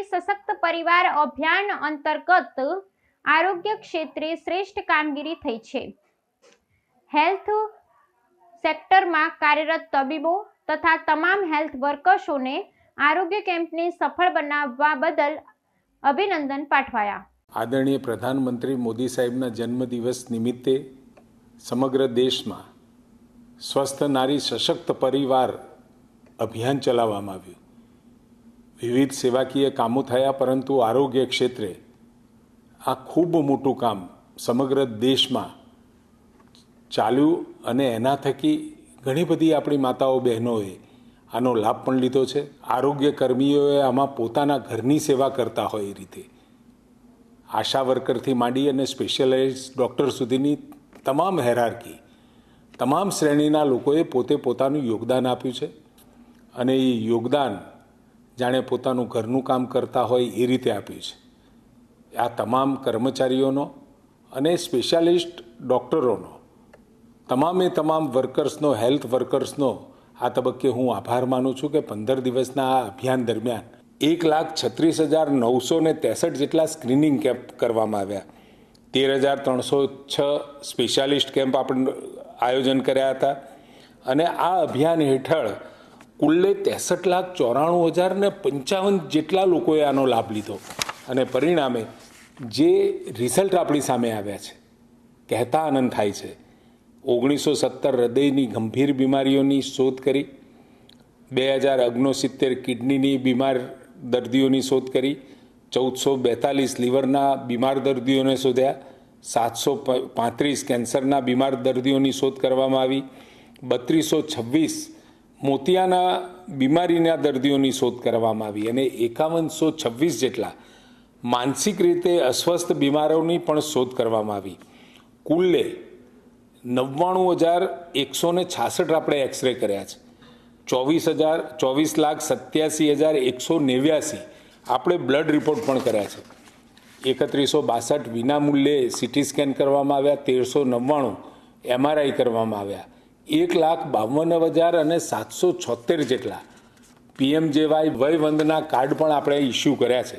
નારી સશક્ત પરિવાર અભિયાન અંતર્ગત આરોગ્ય ક્ષેત્રે શ્રેષ્ઠ કામગીરી થઈ છે. હેલ્થ સેક્ટરમાં કાર્યરત તબીબો તથા તમામ હેલ્થ વર્કર્સોને આરોગ્ય કેમ્પને સફળ બનાવવા બદલ અભિનંદન પાઠવાયા. આદરણીય પ્રધાનમંત્રી મોદી સાહેબના જન્મદિવસ નિમિત્તે સમગ્ર દેશમાં સ્વસ્થ નારી સશક્ત પરિવાર અભિયાન ચલાવવામાં આવ્યું. વિવિધ સેવાકીય કામો થયા, પરંતુ આરોગ્ય ક્ષેત્રે આ ખૂબ મોટું કામ સમગ્ર દેશમાં ચાલ્યું અને એના થકી ઘણી બધી આપણી માતાઓ, બહેનોએ આનો લાભ પણ લીધો છે. આરોગ્ય કર્મીઓએ આમાં પોતાના ઘરની સેવા કરતા હોય એ રીતે. આશા વર્કરથી માંડી અને સ્પેશિયલાઇઝ ડૉક્ટર સુધીની તમામ હેરાર્કી, તમામ શ્રેણીના લોકોએ પોતે પોતાનું યોગદાન આપ્યું છે. અને એ યોગદાન જાણે પોતાનું ઘરનું કામ કરતા હોય એ રીતે આપ્યું છે. આ તમામ કર્મચારીઓનો અને સ્પેશિયાલિસ્ટ ડૉક્ટરોનો, તમામે તમામ વર્કર્સનો, હેલ્થ વર્કર્સનો આ તબક્કે હું આભાર માનું છું કે પંદર દિવસના આ અભિયાન દરમિયાન એક લાખ છત્રીસ હજાર નવસો ને ત્રેસઠ જેટલા સ્ક્રીનિંગ કેમ્પ કરવામાં આવ્યા. તેર હજાર ત્રણસો છ સ્પેશિયાલિસ્ટ કેમ્પ આપણે આયોજન કર્યા હતા. અને આ અભિયાન હેઠળ કુલ્લે ત્રેસઠ લાખ ચોરાણું હજાર ને પંચાવન જેટલા લોકોએ આનો લાભ લીધો. અને પરિણામે જે રિઝલ્ટ આપણી સામે આવ્યા છે, કહેતા આનંદ થાય છે. ઓગણીસો સત્તર હૃદયની ગંભીર બીમારીઓની શોધ કરી. બે હજાર ઓગણસિત્તેર કિડનીની બીમાર દર્દીઓની શોધ કરી. ચૌદસો બેતાલીસ લીવરના બીમાર દર્દીઓને શોધ્યા. સાતસો પાંત્રીસ કેન્સરના બીમાર દર્દીઓની શોધ કરવામાં આવી. બત્રીસો છવ્વીસ મોતિયાના બીમારીના દર્દીઓની શોધ કરવામાં આવી અને એકાવનસો છવ્વીસ જેટલા માનસિક રીતે અસ્વસ્થ બીમારોની પણ શોધ કરવામાં આવી. કુલ્લે નવ્વાણું હજાર એકસો ને છાસઠ આપણે એક્સરે કર્યા છે. ચોવીસ હજાર, ચોવીસ લાખ સત્યાસી હજાર એકસો નેવ્યાસી આપણે બ્લડ રિપોર્ટ પણ કર્યા છે. એકત્રીસો બાસઠ વિનામૂલ્યે સિટી સ્કેન કરવામાં આવ્યા, તેરસો નવ્વાણું એમઆરઆઈ કરવામાં આવ્યા. એક લાખ બાવન હજાર અને સાતસો છોતેર જેટલા પીએમજેવાય વય વંદના કાર્ડ પણ આપણે ઇસ્યુ કર્યા છે.